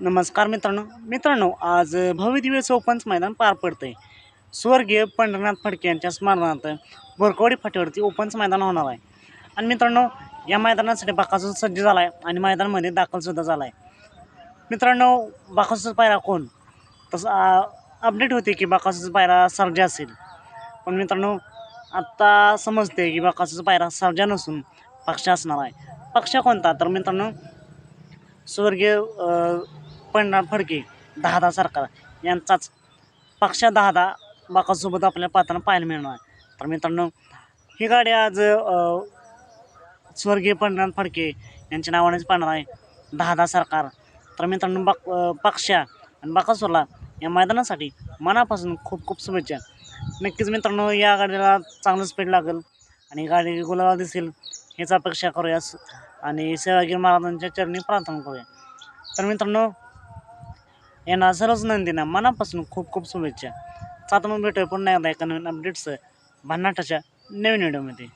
नमस्कार मित्रांनो. मित्रांनो आज भव्यदिव्य चौपंच ओपन्स मैदान पार पडतंय. स्वर्गीय पंढरनाथ फडके यांच्या स्मरणार्थ बोरकवाडी फाटीवरती ओपन्स मैदान होणार आहे. आणि मित्रांनो या मैदानासाठी बाकासूर सज्ज झाला आहे आणि मैदानामध्ये दाखलसुद्धा झाला आहे मित्रांनो बाकासूर पायरा कोण? तसं अपडेट होते की बाकासूर पायरा सर्जा असेल. पण मित्रांनो आत्ता समजते की बाकासूर पायरा सर्जा नसून पक्ष असणार आहे. पक्ष कोणता? तर मित्रांनो स्वर्गीय अ, फडके फडके दहादा सरकार. यांचाच पक्षा दहा बाकासोबत आपल्याला पाहताना पाहायला मिळणार. आहे तर मित्रांनो ही गाडी आज स्वर्गीय पंढरनाथ फडके यांच्या नावानेच पाहणार आहे. दहादा सरकार. तर मित्रांनो बाक अ, पक्षा आणि बाकासोरला या मैदानासाठी मनापासून खूप खूप शुभेच्छा. नक्कीच मित्रांनो या गाडीला चांगलं स्पीड लागेल आणि गाडी गुलाला दिसेल हीच अपेक्षा करूया आणि सेवागिरी महाराजांच्या चरणी प्रार्थना करूया. तर मित्रांनो येणार सर्वच नंदीना मनापासून खूप खूप शुभेच्छा. आता मग भेटूया पुन्हा एकदा एका नवीन अपडेट्स भन्नाटाच्या नवीन व्हिडिओमध्ये